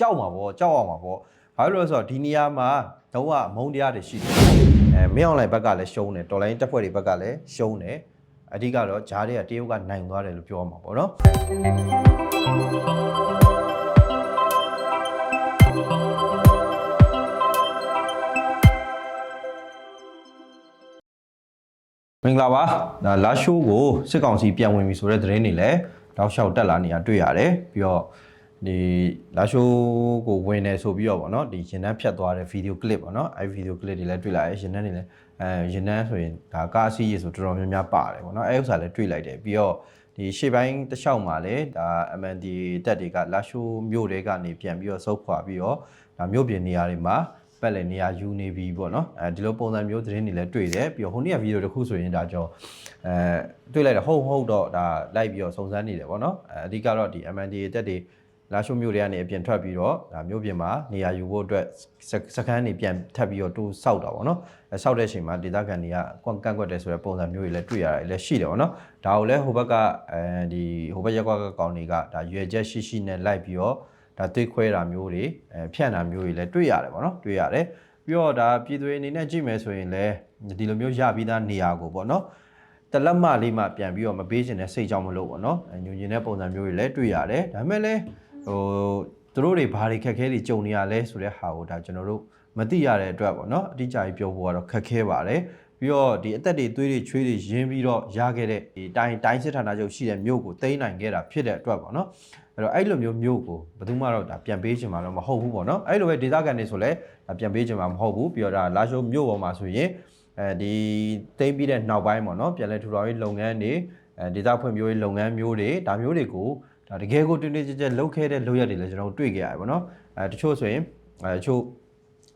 ကြောက်မှာပေါ့ကြောက်အောင်မှာပေါ့ဘာလို့လဲဆိုတော့ဒီနေရာမှာတော့ကမုန်းတရားတွေရှိတယ်အဲမင်းအွန်လိုင်းဘက်ကလည်းရှုံးတယ်တော်လိုင်းတက်ဖွဲ့တွေဘက်ကလည်းရှုံးတယ်အဓိကတော့ဂျားတွေကတရုတ်ကနိုင်သွားတယ်လို့ပြောမှာပေါ့နော်မင်္ဂလာပါဒါလာရှိုးကိုစစ်ကောင်စီပြန်ဝင်ပြီဆိုတဲ့သတင်းတွေလည်းတောက်လျှောက်တက်လာနေတာတွေ့ရတယ်ပြီးတော့ ဒီလာရှိုးကိုဝင်တယ်ဆိုပြီးတော့ဗောနော်ဒီရင်နှန်းဖြတ်သွားတဲ့ဗီဒီယိုကလစ်ဗောနော်အဲဗီဒီယိုကလစ်တွေလည်းတွေ့လာတယ်ရင်နှန်းတွေလည်းအဲရင်နှန်းဆိုရင်ဒါကားအစီးရေဆိုတော်တော်များများပါတယ်ဗောနော်အဲဥစ္စာလည်းတွေ့လိုက်တယ်ပြီးတော့ဒီရှေ့ပိုင်းတစ်လျှောက်မှာလည်းဒါ MND တက်တွေကလာရှိုးမြို့တွေကနေပြန်ပြီးတော့ဆုတ်ခွာပြီးတော့ဒါမြို့ပြင်နေရာတွေမှာပက်လည်းနေရာယူနေပြီပေါ့နော်အဲဒီလိုပုံစံမျိုးသတင်းတွေလည်းတွေ့တယ်ပြီးတော့ဟိုနေ့ကဗီဒီယိုတစ်ခုဆိုရင်ဒါကြောအဲတွေ့လိုက်တယ်ဟုတ်ဟုတ်တော့ဒါလိုက်ပြီးတော့စုံစမ်းနေတယ်ပေါ့နော်အဲအဓိကတော့ဒီ MND တက်တွေ လာရှိုးမြို့တွေကနေအပြင်ထွက်ပြီးတော့ဒါမြို့ပြင်မှာနေရာယူဖို့အတွက်စကန်းတွေပြန်ထပ်ပြီးတော့တူဆောက်တာပေါ့နော်အဲဆောက်တဲ့အချိန်မှာဒေသခံတွေကကွန်ကန့်ကွက်တယ်ဆိုတဲ့ပုံစံမျိုးတွေလည်းတွေ့ရတယ်လည်းရှိတယ်ပေါ့နော်ဒါကိုလည်းဟိုဘက်ကအဲဒီဟိုဘက်ရက်ကွက်ကကောင်တွေကဒါရွယ်ချက်ရှိရှိနဲ့လိုက်ပြီးတော့ဒါသွေးခွဲတာမျိုးတွေအဲဖြန့်တာမျိုးတွေလည်းတွေ့ရတယ်ပေါ့နော်တွေ့ရတယ်ပြီးတော့ဒါပြည်သူတွေအနေနဲ့ကြည့်မယ်ဆိုရင်လည်းဒီလိုမျိုးရပြီးသားနေရာကိုပေါ့နော်တလက်မလေးမှပြန်ပြီးတော့မပေးချင်တဲ့စိတ်ကြောင့်မလို့ပေါ့နော်အဲညွန်ညင်တဲ့ပုံစံမျိုးတွေလည်းတွေ့ရတယ်ဒါပေမဲ့လည်း ဟိုသူတို့တွေဘာတွေခက်ခဲတွေကြုံနေရလဲဆိုတဲ့ဟာကိုဒါကျွန်တော်တို့မသိရတဲ့အတွက်ပေါ့နော်အတိအကျကြီးပြောဖို့ကတော့ခက်ခဲပါတယ်ပြီးတော့ဒီအသက်တွေသွေးတွေချွေးတွေရင်းပြီးတော့ရခဲ့တဲ့ဒီတိုင်းတိုင်းစစ်ဌာနချုပ်ရှိတဲ့မြို့ကိုသိမ်းနိုင်ခဲ့တာဖြစ်တဲ့အတွက်ပေါ့နော်အဲ့တော့အဲ့လိုမျိုးမျိုးကိုဘယ်သူမှတော့ဒါပြန်ပေးချင်မှာတော့မဟုတ်ဘူးပေါ့နော်အဲ့လိုပဲဒေသခံတွေဆိုလည်းဒါပြန်ပေးချင်မှာမဟုတ်ဘူးပြီးတော့ဒါလာရှိုးမျိုးပေါ်မှာဆိုရင်အဲဒီတိမ့်ပြီးတဲ့နောက်ပိုင်းပေါ့နော်ပြန်လဲထူထောင်ရေးလုပ်ငန်းတွေအဲဒေသဖွံ့ဖြိုးရေးလုပ်ငန်းမျိုးတွေဒါမျိုးတွေကို ဒါတကယ်ကိုတွင်တွင်ကြဲကြဲလုပ်ခဲ့တဲ့လုပ်ရက်တွေလည်းကျွန်တော်တို့တွေ့ကြရတယ်ပေါ့နော်အဲတချို့ဆိုရင်အဲတချို့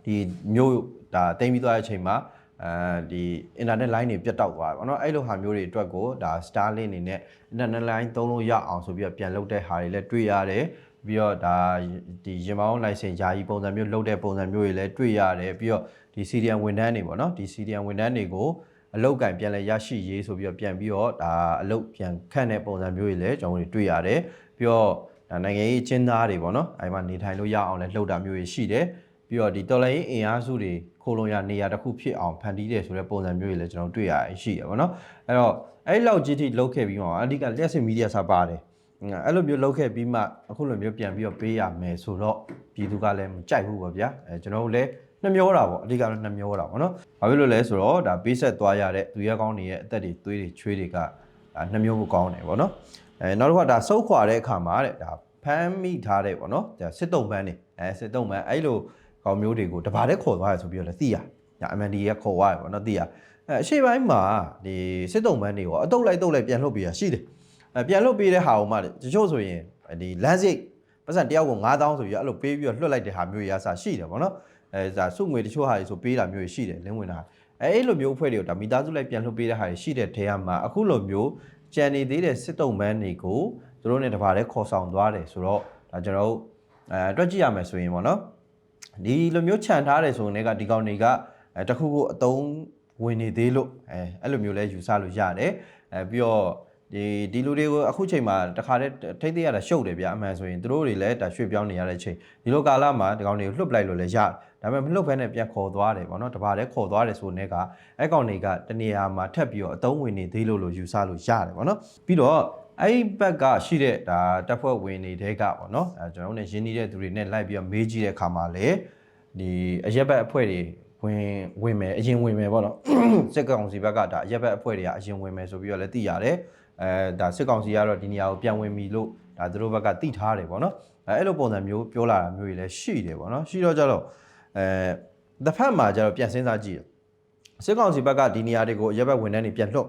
ဒီမျိုးဒါတိမ့်ပြီးသွားတဲ့အချိန်မှာအဲဒီ internet line တွေပြတ်တောက်သွားတယ်ပေါ့နော်အဲ့လိုဟာမျိုးတွေအတွက်ကိုဒါ Starlink အနေနဲ့ internet line သုံးလို့ရအောင်ဆိုပြီးတော့ပြန်လုပ်တဲ့ဟာတွေလည်းတွေ့ရတယ်ပြီးတော့ဒါဒီရင်မောင်း license ယာယီပုံစံမျိုးလုပ်တဲ့ပုံစံမျိုးတွေလည်းတွေ့ရတယ်ပြီးတော့ဒီ CDN ဝန်ထမ်းတွေပေါ့နော်ဒီ CDN ဝန်ထမ်းတွေကို အလုတ်ကင်ပြန်လဲရရှိရေးဆိုပြီးတော့ပြန်ပြီးတော့ဒါအလုတ်ပြန်ခန့်တဲ့ပုံစံမျိုးတွေလည်းကျွန်တော်တို့တွေ့ရတယ်ပြီးတော့ဒါနိုင်ငံရေးအကျဉ်းသားတွေပေါ့နော်အဲဒီမှာနေထိုင်လို့ရအောင်လည်းလှုပ်တာမျိုးတွေရှိတယ်ပြီးတော့ဒီတော်လိုင်းအင်အားစုတွေခိုးလုံရနေရာတစ်ခုဖြစ်အောင်ဖန်တီးတယ်ဆိုတဲ့ပုံစံမျိုးတွေလည်းကျွန်တော်တွေ့ရရှိတယ်ပေါ့နော်အဲ့တော့အဲ့လောက်ကြီးထိလောက်ခဲ့ပြီးမှအဓိကလျှက်စစ်မီဒီယာစာပါတယ်အဲ့လိုမျိုးလောက်ခဲ့ပြီးမှအခုလိုမျိုးပြန်ပြီးတော့ပေးရမယ်ဆိုတော့ပြည်သူကလည်းမကြိုက်ဘူးပေါ့ဗျာအဲကျွန်တော်တို့လည်း နှမျောတာပေါ့အဓိကတော့နှမျောတာပေါ့နော်ဘာဖြစ်လို့လဲဆိုတော့ဒါပေးဆက်သွားရတဲ့သူရဲကောင်းတွေရဲ့အသက်တွေသွေးတွေချွေးတွေကဒါနှမျောဖို့ကောင်းတယ်ပေါ့နော်အဲနောက်တစ်ခါဒါစုပ်ခွာတဲ့အခါမှာတဲ့ဒါဖမ်းမိထားတဲ့ပေါ့နော်ဒါစစ်တုံးပန်းနေအဲစစ်တုံးပန်းအဲ့လိုကောင်မျိုးတွေကိုတဘာတဲ့ခေါ်သွားရဆိုပြီးတော့လည်းသိရ။ညာ MND ရဲ့ခေါ်သွားရပေါ့နော်သိရ။အဲအရှိပိုင်းမှာဒီစစ်တုံးပန်းတွေရောအတုတ်လိုက်တုတ်လိုက်ပြန်လှုပ်ပေးရရှိတယ်။အဲပြန်လှုပ်ပေးတဲ့ဟာကိုမှတချို့ဆိုရင်ဒီလမ်းစိတ်ပတ်စံတယောက်ကို9000ဆိုပြီးအဲ့လိုပေးပြီးတော့လွှတ်လိုက်တဲ့ဟာမျိုးတွေအစားရှိတယ်ပေါ့နော်။ အဲဒါစုငွေတချို့ဟာတွေဆိုပေးတာမျိုးတွေရှိတယ်လင်းဝင်တာ။အဲအဲ့လိုမျိုးအဖွဲ့တွေကိုဒါမိသားစုလိုက်ပြန်လှုပ်ပေးတဲ့ဟာတွေရှိတဲ့ထဲမှာအခုလိုမျိုးကြံနေသေးတဲ့စစ်တုံးပန်းတွေကိုသူတို့နဲ့တဘာတဲ့ခေါ်ဆောင်သွားတယ်ဆိုတော့ဒါကျွန်တော်တို့အဲတွက်ကြည့်ရမယ်ဆိုရင်ပေါ့နော်ဒီလိုမျိုးခြံထားတယ်ဆိုရင်လည်းကဒီကောင်တွေကအဲတခုခုအတုံးဝင်နေသေးလို့အဲအဲ့လိုမျိုးလဲယူဆလို့ရတယ်အဲပြီးတော့ ဒီဒီလူတွေကိုအခုချိန်မှာတခါတည်းထိမ့်သိရတာရှုပ်တယ်ဗျအမှန်ဆိုရင်တို့တွေလည်းဒါရွှေ့ပြောင်းနေရတဲ့ချိန်ဒီလိုကာလမှာဒီကောင်တွေကိုလှုပ်ပလိုက်လို့လည်းရတယ်ဒါပေမဲ့မလှုပ်ဘဲနဲ့ပြန်ခေါ်သွားတယ်ပေါ့နော်တပါးတည်းခေါ်သွားတယ်ဆိုတဲ့ကအဲ့ကောင်တွေကတနေရာမှာထပ်ပြီးတော့အတုံးဝင်နေသေးလို့လို့ယူဆလို့ရတယ်ပေါ့နော်ပြီးတော့အဲ့ဘက်ကရှိတဲ့ဒါတပ်ဖွဲ့ဝင်တွေတဲကပေါ့နော်အဲကျွန်တော်တို့ ਨੇ ရင်းနှီးတဲ့သူတွေနဲ့လိုက်ပြီးတော့မေးကြည့်တဲ့အခါမှာလည်းဒီအရက်ဘက်အဖွဲ့တွေဝင်ဝင်မယ်အရင်ဝင်မယ်ပေါ့နော်စစ်ကောင်စီဘက်ကဒါအရက်ဘက်အဖွဲ့တွေကအရင်ဝင်မယ်ဆိုပြီးတော့လည်းသိရတယ် အဲဒါစစ်ကောင်စီကတော့ဒီနေရာကိုပြန်ဝင်ပြီလို့ဒါသူတို့ဘက်ကသိထားတယ်ပေါ့နော်အဲအဲ့လိုပုံစံမျိုးပြောလာတာမျိုးတွေလည်းရှိတယ်ပေါ့နော်ရှိတော့ကြတော့အဲတစ်ဖက်မှာကျတော့ပြန်စဉ်းစားကြည့်စစ်ကောင်စီဘက်ကဒီနေရာတွေကိုအရက်ဘက်ဝင်တဲ့နေပြန်လွတ်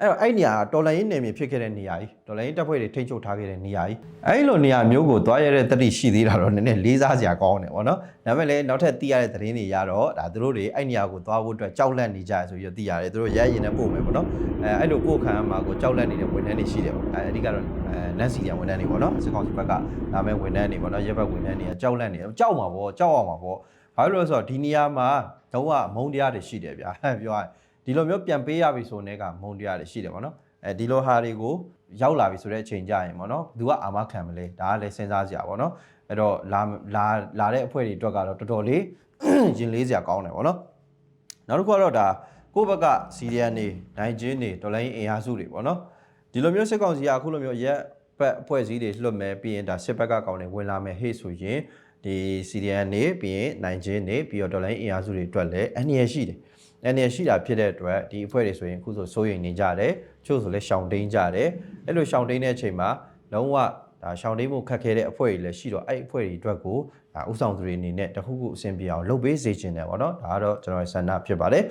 အဲ့တော့အဲ့နေရာကတော်လိုင်းရင်းနယ်မြေဖြစ်ခဲ့တဲ့နေရာကြီးတော်လိုင်းရင်းတပ်ဖွဲ့တွေထိန်းချုပ်ထားခဲ့တဲ့နေရာကြီးအဲ့လိုနေရာမျိုးကိုသွားရတဲ့တတိရှိသေးတာတော့နည်းနည်းလေးစားစရာကောင်းတယ်ဗောနော်ဒါပေမဲ့လည်းနောက်ထပ်သိရတဲ့သတင်းတွေရတော့ဒါသူတို့တွေအဲ့နေရာကိုသွားဖို့အတွက်ကြောက်လန့်နေကြရဆိုပြီးတော့သိရတယ်သူတို့ရဲရင်နဲ့ပို့မယ်ဗောနော်အဲအဲ့လိုပို့ခံရမှာကိုကြောက်လန့်နေတဲ့ဝန်ထမ်းတွေရှိတယ်ဗောအဲအဓိကတော့အဲနန်စီရန်ဝန်ထမ်းတွေဗောနော်စစ်ကောင်စီဘက်ကဒါမဲ့ဝန်ထမ်းတွေဗောနော်ရဲဘက်ဝန်ထမ်းတွေကကြောက်လန့်နေတယ်ကြောက်မှာဗောကြောက်အောင်မှာဗောဘာလို့လဲဆိုတော့ဒီနေရာမှာတော့ကမုံတရားတွေရှိတယ်ဗျာပြောရရင် ဒီလိုမျိုးပြန်ပေးရပြီဆိုတဲ့ကမုံတရားတွေရှိတယ်ဗောနော်အဲဒီလိုဟာတွေကိုရောက်လာပြီဆိုတဲ့အချိန်ကြရင်ပေါ့နော်ဘသူကအာမခံမလဲဒါကလည်းစဉ်းစားကြပါပေါ့နော်အဲ့တော့လာလာလာတဲ့အဖွဲ့တွေအတွက်ကတော့တော်တော်လေးရင်လေးစရာကောင်းတယ်ဗောနော်နောက်တစ်ခုကတော့ဒါကိုယ့်ဘက်ကစီရီယန်နေနိုင်ချင်းနေတော်လိုင်းအင်အားစုတွေဗောနော်ဒီလိုမျိုးစစ်ကောင်စီကအခုလိုမျိုးရက်ဘက်အဖွဲ့အစည်းတွေလွတ်မယ်ပြီးရင်ဒါစစ်ဘက်ကကောင်းနေဝင်လာမယ်ဟေ့ဆိုရင်ဒီစီရီယန်နေပြီးရင်နိုင်ချင်းနေပြီးတော့တော်လိုင်းအင်အားစုတွေအတွက်လည်းအနည်းရှိတယ် အနေရှိတာဖြစ်တဲ့အတွက်ဒီအဖွဲ့တွေဆိုရင်အခုဆိုစိုးရိမ်နေကြတယ်ချို့ဆိုလည်းရှောင်တိန်ကြတယ်အဲ့လိုရှောင်တိန်တဲ့အချိန်မှာလုံးဝဒါရှောင်တိန်မှုခက်ခဲတဲ့အဖွဲ့တွေလည်းရှိတော့အဲ့အဖွဲ့တွေအတွက်ကိုဒါဥဆောင်သူတွေအနေနဲ့တခုခုအဆင်ပြေအောင်လုပ်ပေးစေချင်တယ်ပေါ့နော်ဒါကတော့ကျွန်တော်ရဲ့ဆန္ဒဖြစ်ပါတယ်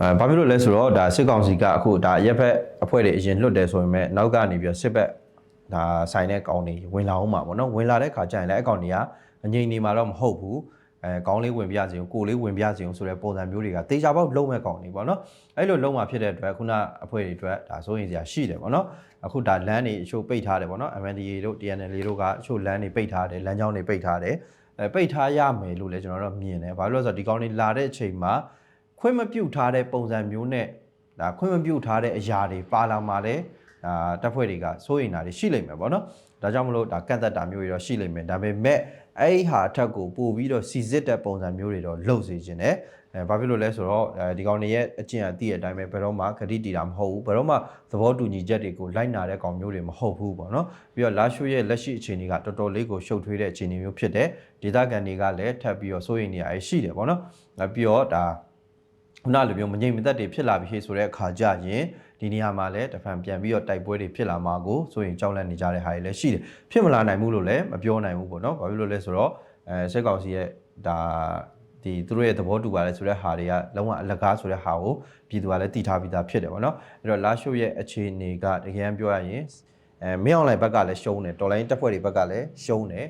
အဲဘာဖြစ်လို့လဲဆိုတော့ဒါစစ်ကောင်စီကအခုဒါရက်ဖက်အဖွဲ့တွေအရင်လွတ်တယ်ဆိုရင်မဲ့နောက်ကနေပြီးတော့စစ်ဘက်ဒါဆိုင်တဲ့ကောင်တွေဝင်လာအောင်မှာပေါ့နော်ဝင်လာတဲ့ခါကျရင်လည်းအကောင်တွေကအငြိမ်နေမှာတော့မဟုတ်ဘူး အဲကောင်းလေးဝင်ပြစီအောင်ကိုလေးဝင်ပြစီအောင်ဆိုတဲ့ပုံစံမျိုးတွေကတေချာပေါက်လုံးမဲ့ကောင်းနေပေါ့နော်အဲ့လိုလုံးမှာဖြစ်တဲ့အတွက်ခုနအဖွဲ့တွေအတွက်ဒါစိုးရင်စရာရှိတယ်ပေါ့နော်အခုဒါလမ်းတွေအချို့ပိတ်ထားတယ်ပေါ့နော် MNDA တို့ TNL တို့ကအချို့လမ်းတွေပိတ်ထားတယ်လမ်းကြောင်းတွေပိတ်ထားတယ်အဲပိတ်ထားရမယ်လို့လည်းကျွန်တော်တို့မြင်တယ်ဘာလို့လဲဆိုတော့ဒီကောင်းတွေလာတဲ့အချိန်မှာခွင့်မပြုတ်ထားတဲ့ပုံစံမျိုးနဲ့ဒါခွင့်မပြုတ်ထားတဲ့အရာတွေပါလာမှာလေ ဒါတပ်ဖွဲ့တွေကစိုးရင်တာတွေရှိလိမ့်မယ်ပေါ့နော်ဒါကြောင့်မလို့ဒါကန့်သက်တာမျိုးတွေတော့ရှိလိမ့်မယ်ဒါပေမဲ့အဲ့ဒီဟာအထက်ကိုပို့ပြီးတော့စီစစ်တဲ့ပုံစံမျိုးတွေတော့လုပ်စေခြင်းနဲ့အဲဘာဖြစ်လို့လဲဆိုတော့အဲဒီကောင်တွေရဲ့အကျင့်အသိအတိုင်းပဲဘယ်တော့မှဂတိတီတာမဟုတ်ဘူးဘယ်တော့မှသဘောတူညီချက်တွေကိုလိုက်နာတဲ့ကောင်မျိုးတွေမဟုတ်ဘူးပေါ့နော်ပြီးတော့လာရှိုးရဲ့လက်ရှိအခြေအနေကတော်တော်လေးကိုရှုပ်ထွေးတဲ့အခြေအနေမျိုးဖြစ်တဲ့ဒေသခံတွေကလည်းထပ်ပြီးတော့စိုးရိမ်နေရရှိတယ်ပေါ့နော်အဲပြီးတော့ဒါခုနလိုမျိုးမငြိမ်မသက်တွေဖြစ်လာပြီဆိုတဲ့အခါကျရင် ဒီနေရာမှာလည်းတဖန်ပြန်ပြီးတော့တိုက်ပွဲတွေဖြစ်လာမှာကိုဆိုရင်ကြောက်လန့်နေကြတဲ့ဟာတွေလည်းရှိတယ်ဖြစ်မလာနိုင်ဘူးလို့လည်းမပြောနိုင်ဘူးပေါ့နော်ဘာဖြစ်လို့လဲဆိုတော့အဲစစ်ကောင်စီရဲ့ဒါဒီသူတို့ရဲ့သဘောတူပါလဲဆိုတဲ့ဟာတွေကလုံးဝအလကားဆိုတဲ့ဟာကိုပြည်သူကလည်းတည်ထားပြီးသားဖြစ်တယ်ပေါ့နော်အဲ့တော့လာရှိုရဲ့အခြေအနေကတကယ်ပြောရရင်အဲမင်းအွန်လိုင်းဘက်ကလည်းရှုံးတယ်တော်လိုင်းတက်ဖွဲ့တွေဘက်ကလည်းရှုံးတယ်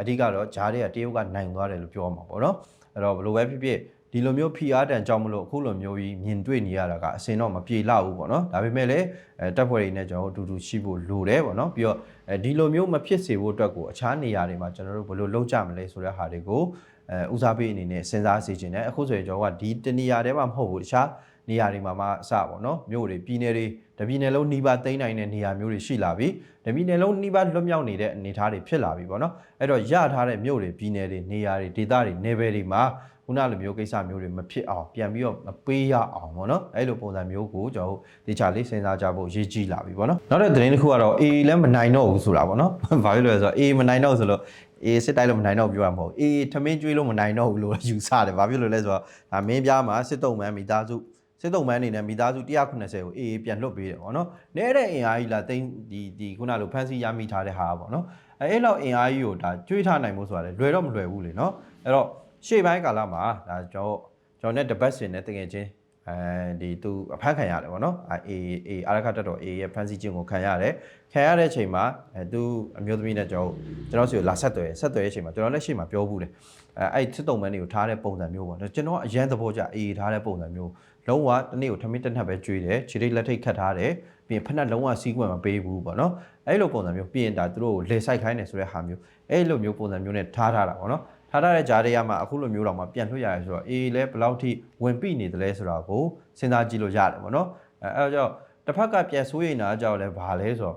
အဓိကတော့ဂျားတွေကတရုတ်ကနိုင်သွားတယ်လို့ပြောမှာပေါ့နော်အဲ့တော့ဘယ်လိုပဲဖြစ်ဖြစ် ဒီလိုမျိုး PR တန်ကြောင့်မလို့အခုလိုမျိုးကြီးမြင်တွေ့နေရတာကအစင်တော့မပြေလောက်ဘူးပေါ့နော်ဒါပေမဲ့လည်းအဲတပ်ဖွဲ့တွေနဲ့ကျွန်တော်တို့အတူတူရှိဖို့လိုတယ်ပေါ့နော်ပြီးတော့အဲဒီလိုမျိုးမဖြစ်စေဖို့အတွက်ကိုအခြားနေရာတွေမှာကျွန်တော်တို့ဘယ်လိုလုပ်ကြမလဲဆိုတဲ့ဟာတွေကိုအဲဦးစားပေးအနေနဲ့စဉ်းစားစေချင်တယ်အခုဆိုရင်ကျွန်တော်ကဒီတနေရာထဲမှာမဟုတ်ဘူးတခြားနေရာတွေမှာမှအစပေါ့နော်မြို့တွေပြည်နယ်တွေတပြည်နယ်လုံးနှီးပါသိမ်းနိုင်တဲ့နေရာမျိုးတွေရှိလာပြီတပြည်နယ်လုံးနှီးပါလွတ်မြောက်နေတဲ့အနေအထားတွေဖြစ်လာပြီပေါ့နော်အဲ့တော့ရထားတဲ့မြို့တွေပြည်နယ်တွေနေရာတွေဒေသတွေနယ်ပယ်တွေမှာ ခုနလိုမျိုးကိစ္စမျိုးတွေမဖြစ်အောင်ပြန်ပြီးတော့မပေးရအောင်ပေါ့နော်အဲ့လိုပုံစံမျိုးကိုကျွန်တော်တို့တေချာလေးစဉ်းစားကြဖို့ရည်ကြီးလာပြီပေါ့နော်နောက်တဲ့သတင်းတစ်ခုကတော့ A လည်းမနိုင်တော့ဘူးဆိုတာပေါ့နော်ဘာဖြစ်လို့လဲဆိုတော့ A မနိုင်တော့ဆိုလို့ A စစ်တိုက်လို့မနိုင်တော့ပြောရမှာမဟုတ် A ထမင်းကျွေးလို့မနိုင်တော့ဘူးလို့ယူဆတယ်ဘာဖြစ်လို့လဲဆိုတော့ဒါမင်းပြားမှာစစ်တုံးမှန်းမိသားစုစစ်တုံးမှန်းအနေနဲ့မိသားစု190ကို AA ပြန်လွတ်ပေးတယ်ပေါ့နော်။နဲတဲ့အင်အားကြီးလာတိန်းဒီဒီခုနလိုဖန်စီရမိထားတဲ့ဟာပေါ့နော်။အဲအဲ့လောက်အင်အားကြီးကိုဒါကျွေးထားနိုင်မှုဆိုတာလေလွယ်တော့မလွယ်ဘူးလေနော်။အဲ့တော့ ရှေ့ပိုင်းကာလမှာဒါကျွန်တော်ကျွန်တော်နဲ့တပတ်စင်နဲ့တကယ်ချင်းအဲဒီသူအဖမ်းခံရတယ်ပေါ့နော်အဲ A A အာရခတက်တော် A ရဲ့ဖမ်းဆီးခြင်းကိုခံရတယ်ခံရတဲ့အချိန်မှာအဲသူအမျိုးသမီးနဲ့ကျွန်တော်ကျွန်တော်စီကိုလာဆက်သွယ်ဆက်သွယ်တဲ့အချိန်မှာကျွန်တော်လက်ရှိမှာပြောဘူးတယ်အဲအဲ့စစ်တုံးမန်းတွေကိုထားတဲ့ပုံစံမျိုးပေါ့ကျွန်တော်အရန်သဘောကျ A ထားတဲ့ပုံစံမျိုးလုံးဝတနေ့ကိုထမင်းတက်နှက်ပဲကျွေးတယ်ခြေထိတ်လက်ထိတ်ခတ်ထားတယ်ပြီးရင်ဖက်နှက်လုံးဝစီးကွက်မပေးဘူးပေါ့နော်အဲ့လိုပုံစံမျိုးပြီးရင်ဒါသူတို့ကိုလေဆိုင်ခိုင်းတယ်ဆိုတဲ့ဟာမျိုးအဲ့လိုမျိုးပုံစံမျိုးနဲ့ထားထားတာပေါ့နော် ထားထားတဲ့ဂျားတွေကမှအခုလိုမျိုးတော့မှပြန်ထွက်ရရဆိုတော့အေးလဲဘယ်လောက်ထိဝင်ပြီနေတယ်လဲဆိုတာကိုစဉ်းစားကြည့်လို့ရတယ်ပေါ့နော်အဲအဲကြောင့်တစ်ဖက်ကပြန်ဆိုးရင်တာအကြောင်းလဲဘာလဲဆိုတော့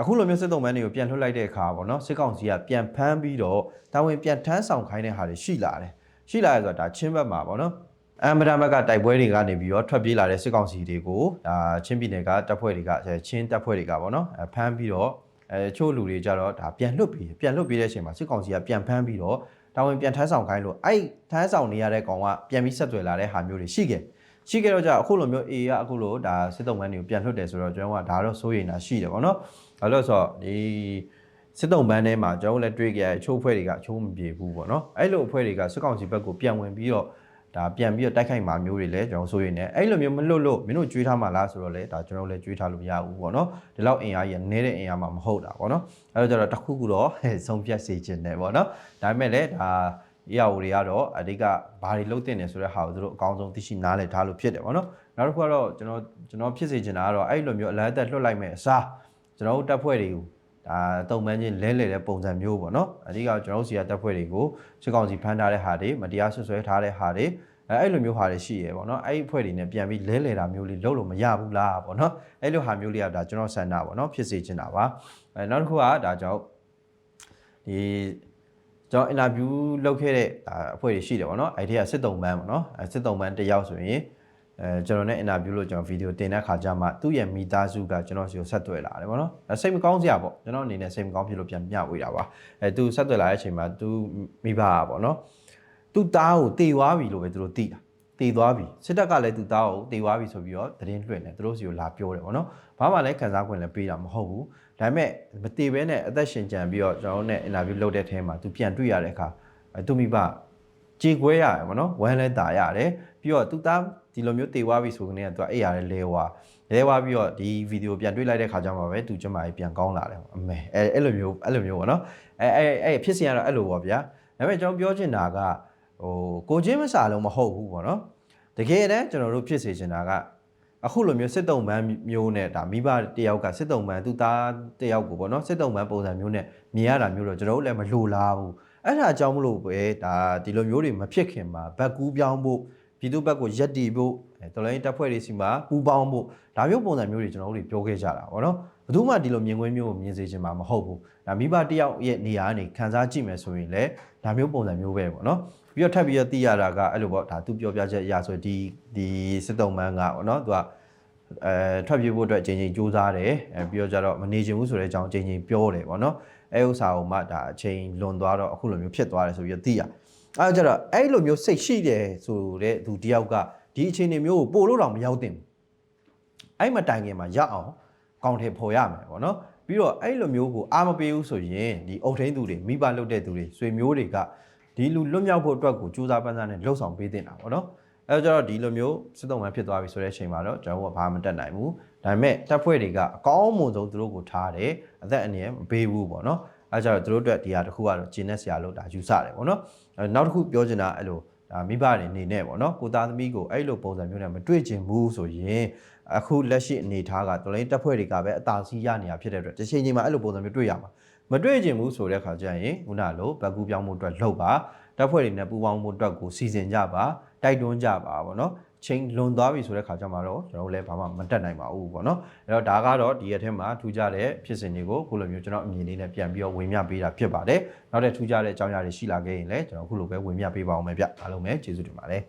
အခုလိုမျိုးစစ်တုံးမန်းတွေကိုပြန်လွှတ်လိုက်တဲ့အခါပေါ့နော်စစ်ကောင်စီကပြန်ဖမ်းပြီးတော့တာဝန်ပြန်ထမ်းဆောင်ခိုင်းတဲ့ဟာတွေရှိလာတယ်ရှိလာရဆိုတော့ဒါချင်းဘက်မှာပေါ့နော်အမ်မဒန်ဘက်ကတိုက်ပွဲတွေကနေပြီးတော့ထွက်ပြေးလာတဲ့စစ်ကောင်စီတွေကိုဒါချင်းပြည်နယ်ကတပ်ဖွဲ့တွေကချင်းတပ်ဖွဲ့တွေကပေါ့နော်ဖမ်းပြီးတော့အဲချို့လူတွေကြတော့ဒါပြန်လွတ်ပြီးပြန်လွတ်ပြီးတဲ့အချိန်မှာစစ်ကောင်စီကပြန်ဖမ်းပြီးတော့ တာဝန်ပြန်ထမ်းဆောင်ခိုင်းလို့အဲ့ထမ်းဆောင်နေရတဲ့ကောင်ကပြန်ပြီးဆက်သွယ်လာတဲ့ဟာမျိုးတွေရှိခဲ့ရှိခဲ့တော့ကြအခုလိုမျိုး A ကအခုလိုဒါစစ်တုံးမန်းတွေကိုပြန်လွတ်တယ်ဆိုတော့ကျွန်တော်ကဒါတော့စိုးရိမ်တာရှိတယ်ဗောနော်ဘာလို့လဲဆိုတော့ဒီစစ်တုံးပန်းထဲမှာကျွန်တော်လည်းတွေးကြရချိုးဖွဲ့တွေကအချိုးမပြေဘူးပေါ့နော်အဲ့လိုအဖွဲ့တွေကစစ်ကောင်စီဘက်ကိုပြန်ဝင်ပြီးတော့ ဒါပြန်ပြီးတော့တိုက်ခိုက်မှာမျိုးတွေလည်းကျွန်တော်ဆိုရင်လည်းအဲ့လိုမျိုးမလွတ်လို့မင်းတို့ကြွေးထားမှာလားဆိုတော့လေဒါကျွန်တော်လည်းကြွေးထားလို့မရဘူးပေါ့နော်ဒီလောက်အင်အားကြီးနဲတဲ့အင်အားမှမဟုတ်တာပေါ့နော်အဲ့တော့ကျတော့တစ်ခုခုတော့ဆုံးဖြတ်စေခြင်းတယ်ပေါ့နော်ဒါပေမဲ့လည်းဒါရအောင်တွေကတော့အဓိကဘာတွေလုပ်တင်နေဆိုတဲ့ဟာကိုသူတို့အကောင်းဆုံးသိရှိနားလည်ထားလို့ဖြစ်တယ်ပေါ့နော်နောက်တစ်ခုကတော့ကျွန်တော်ကျွန်တော်ဖြစ်စေချင်တာကတော့အဲ့လိုမျိုးအလန်းအသက်လွတ်လိုက်မဲ့အစားကျွန်တော်တို့တပ်ဖွဲ့တွေကို ဒါတုံမှန်းချင်းလဲလှယ်တဲ့ပုံစံမျိုးပေါ့နော်အဓိကကျွန်တော်တို့စီကတပ်ဖွဲ့တွေကိုစစ်ကောင်စီဖမ်းထားတဲ့ဟာတွေမတရားဆွဆွဲထားတဲ့ဟာတွေအဲအဲ့လိုမျိုးဟာတွေရှိရပေါ့နော်အဲ့ဒီအဖွဲ့တွေနဲ့ပြန်ပြီးလဲလှယ်တာမျိုးလေးလုပ်လို့မရဘူးလားပေါ့နော်အဲ့လိုဟာမျိုးလေးကဒါကျွန်တော်ဆန္ဒပေါ့နော်ဖြစ်စေချင်တာပါအဲနောက်တစ်ခုကဒါကြောင့်ဒီကျွန်တော်အင်တာဗျူးလုပ်ခဲ့တဲ့ဒါအဖွဲ့တွေရှိတယ်ပေါ့နော်အဲ့ဒီကစစ်တုံးပန်းပေါ့နော်အဲစစ်တုံးပန်းတစ်ယောက်ဆိုရင် အဲကျွန်တော်နဲ့အင်တာဗျူးလို့ကျွန်တော်ဗီဒီယိုတင်တဲ့ခါကျမှသူ့ရဲ့မိသားစုကကျွန်တော်စီကိုဆက်သွယ်လာတယ်ပေါ့နော်အဲစိတ်မကောင်းစရာပေါ့ကျွန်တော်အနေနဲ့စိတ်မကောင်းဖြစ်လို့ပြန်မျှဝေတာပါအဲသူဆက်သွယ်လာတဲ့အချိန်မှာသူမိဘကပေါ့နော်သူ့သားကိုတေသွားပြီလို့ပဲသူတို့သိတာတေသွားပြီစစ်တပ်ကလည်းသူ့သားကိုတေသွားပြီဆိုပြီးတော့သတင်းလွှင့်တယ်သူတို့စီကိုလာပြောတယ်ပေါ့နော်ဘာမှလည်းခံစား권လည်းပေးတာမဟုတ်ဘူးဒါပေမဲ့မတေဘဲနဲ့အသက်ရှင်ကြံပြီးတော့ကျွန်တော်တို့နဲ့အင်တာဗျူးလုပ်တဲ့ထဲမှာသူပြန်တွေ့ရတဲ့အခါအဲသူမိဘ ကြေခွဲရတယ်ဗောနော်ဝမ်းလဲတာရတယ်ပြီးတော့သူသားဒီလိုမျိုးတေသွားပြီဆိုကနေကသူကအဲ့ရတယ်လဲဝါလဲဝါပြီးတော့ဒီဗီဒီယိုပြန်တွေ့လိုက်တဲ့ခါကျမှပဲသူကျမကြီးပြန်ကောင်းလာတယ်အမေအဲအဲ့လိုမျိုးအဲ့လိုမျိုးဗောနော်အဲအဲအဲဖြစ်စဉ်ကတော့အဲ့လိုပေါ့ဗျာဒါပေမဲ့ကျွန်တော်ပြောချင်တာကဟိုကိုချင်းမစာလုံးမဟုတ်ဘူးဗောနော်တကယ်တမ်းကျွန်တော်တို့ဖြစ်စေချင်တာကအခုလိုမျိုးစစ်တုံးပန်းမျိုးနဲ့ဒါမိဘတယောက်ကစစ်တုံးပန်းသူသားတယောက်ကိုဗောနော်စစ်တုံးပန်းပုံစံမျိုးနဲ့မြင်ရတာမျိုးတော့ကျွန်တော်တို့လည်းမလိုလားဘူး အဲ့ဒါအကြောင်းမလို့ပဲဒါဒီလိုမျိုးတွေမဖြစ်ခင်မှာဘက်ကူးပြောင်းဖို့ပြည်သူဘက်ကိုရက်တီဖို့အဲတော်လိုင်းတပ်ဖွဲ့တွေစီမှာပူးပေါင်းဖို့ဒါမျိုးပုံစံမျိုးတွေကျွန်တော်တို့တွေပြောခဲ့ကြတာဗောနော်ဘယ်သူမှဒီလိုမြင်ကွင်းမျိုးကိုမြင်စေချင်မှာမဟုတ်ဘူးဒါမိဘတစ်ယောက်ရဲ့နေရာကနေခံစားကြည့်မယ်ဆိုရင်လည်းဒါမျိုးပုံစံမျိုးပဲဗောနော်ပြီးတော့ထပ်ပြီးတော့သိရတာကအဲ့လိုပေါ့ဒါသူပြောပြချက်အရာဆိုဒီဒီစစ်တုံးမန်းကဗောနော်သူကအဲထွက်ပြေးဖို့အတွက်အချိန်ချင်းစူးစမ်းတယ်အဲပြီးတော့ကြတော့မနေချင်ဘူးဆိုတဲ့အကြောင်းအချိန်ချင်းပြောတယ်ဗောနော် အဲဥစ္စာကိုမှဒါအချိန်လွန်သွားတော့အခုလိုမျိုးဖြစ်သွားတယ်ဆိုပြီးတော့သိရအဲဒါကြတော့အဲ့လိုမျိုးစိတ်ရှိတယ်ဆိုတဲ့သူတယောက်ကဒီအချိန်တွေမျိုးကိုပို့လို့တော့မရောက်သင့်ဘူးအဲ့မတိုင်ခင်မှာရအောင်ကောင်းထည်ဖော်ရမယ်ပေါ့နော်ပြီးတော့အဲ့လိုမျိုးကိုအားမပေးဘူးဆိုရင်ဒီအုတ်ထင်းသူတွေမိဘလုပ်တဲ့သူတွေဆွေမျိုးတွေကဒီလူလွတ်မြောက်ဖို့အတွက်ကိုကြိုးစားပန်းစားနဲ့လှုပ်ဆောင်ပေးတင်တာပေါ့နော်အဲဒါကြတော့ဒီလိုမျိုးစစ်တုံးမှဖြစ်သွားပြီဆိုတဲ့အချိန်မှာတော့ကျွန်တော်တို့ကဘာမှမတက်နိုင်ဘူး ဒါပေမဲ့တပ်ဖွဲ့တွေကအကောင်းမွန်ဆုံးသူတို့ကိုထားတယ်အသက်အန္တရာယ်မပေးဘူးပေါ့နော်အဲဒါကြတော့သူတို့အတွက်ဒီဟာတစ်ခုကတော့ဂျင်းနဲ့ဆရာလို့ဒါယူဆတယ်ပေါ့နော်အဲနောက်တစ်ခုပြောချင်တာအဲ့လိုဒါမိဘတွေအနေနဲ့ပေါ့နော်ကိုသားသမီးကိုအဲ့လိုပုံစံမျိုးနဲ့မတွေ့ချင်ဘူးဆိုရင်အခုလက်ရှိအနေထားကတော်လိုင်းတပ်ဖွဲ့တွေကပဲအသာစီးရနေတာဖြစ်တဲ့အတွက်တစ်ချိန်ချိန်မှာအဲ့လိုပုံစံမျိုးတွေ့ရမှာမတွေ့ချင်ဘူးဆိုတဲ့ခါကျရင်ခုနလိုဘက်ကူပြောင်းမှုအတွက်လှုပ်ပါတပ်ဖွဲ့တွေနဲ့ပူးပေါင်းမှုအတွက်ကိုစီစဉ်ကြပါ တိုက်တွန်းကြပါပေါ့နော်ချိန်လွန်သွားပြီဆိုတဲ့ခါကျမှတော့ကျွန်တော်တို့လည်းဘာမှမတက်နိုင်ပါဘူးပေါ့နော်အဲ့တော့ဒါကတော့ဒီရက်ထဲမှာထူးခြားတဲ့ဖြစ်စဉ်တွေကိုခုလိုမျိုးကျွန်တော်အမြင်လေးနဲ့ပြန်ပြီးတော့ဝင်မြပေးတာဖြစ်ပါတယ်နောက်တဲ့ထူးခြားတဲ့အကြောင်းအရာတွေရှိလာခဲ့ရင်လည်းကျွန်တော်ခုလိုပဲဝင်မြပေးပါအောင်မယ်ဗျအားလုံးပဲကျေးဇူးတင်ပါတယ်